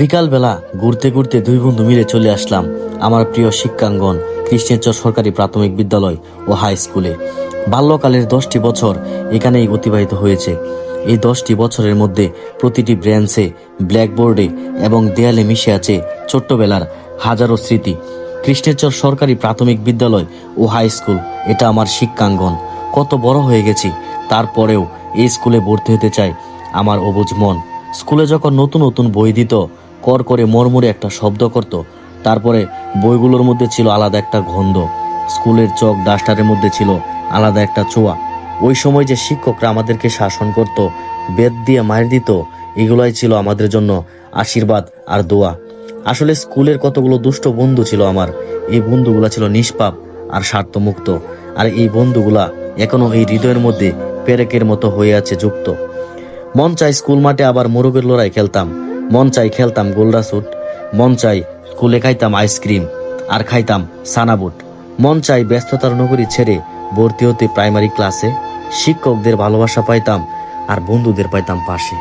বিকালবেলা ঘুরতে ঘুরতে দুই বন্ধু মিলে চলে আসলাম আমার প্রিয় শিক্ষাঙ্গন কৃষ্ণেশ্বর সরকারি প্রাথমিক বিদ্যালয় ও হাই স্কুলে। বাল্যকালের দশটি বছর এখানেই অতিবাহিত হয়েছে। এই দশটি বছরের মধ্যে প্রতিটি ব্রেঞ্চে, ব্ল্যাকবোর্ডে এবং দেয়ালে মিশে আছে ছোট্টবেলার হাজারো স্মৃতি। কৃষ্ণেশ্বর সরকারি প্রাথমিক বিদ্যালয় ও হাই স্কুল, এটা আমার শিক্ষাঙ্গন। কত বড় হয়ে গেছি, তারপরেও এই স্কুলে ভর্তি হতে চাই আমার অবুজ মন। স্কুলে যখন নতুন নতুন বই দিত, কর করে মরমরে একটা শব্দ করত। তারপরে বইগুলোর মধ্যে ছিল আলাদা একটা গন্ধ। স্কুলের চক ডাস্টারের মধ্যে ছিল আলাদা একটা ছোঁয়া ওই সময় যে শিক্ষকরা আমাদেরকে শাসন করত, বেদ দিয়ে মার দিত, এগুলাই ছিল আমাদের জন্য আশীর্বাদ আর দোয়া। আসলে স্কুলের কতগুলো দুষ্ট বন্ধু ছিল আমার। এই বন্ধুগুলা ছিল নিষ্পাপ আর স্বার্থমুক্ত। আর এই বন্ধুগুলা এখনও এই হৃদয়ের মধ্যে পেরেকের মতো হয়ে আছে যুক্ত। মন চাই স্কুল মাঠে আবার মোরগের লড়াই খেলতাম। মন চাই খেলতাম গোল্ডা স্যুট মন চাই স্কুলে খাইতাম আইসক্রিম আর খাইতাম সানাবুট মন চাই ব্যস্ততার নগরী ছেড়ে ভর্তি হতে প্রাইমারি ক্লাসে শিক্ষকদের ভালোবাসা পাইতাম আর বন্ধুদের পাইতাম পাশে।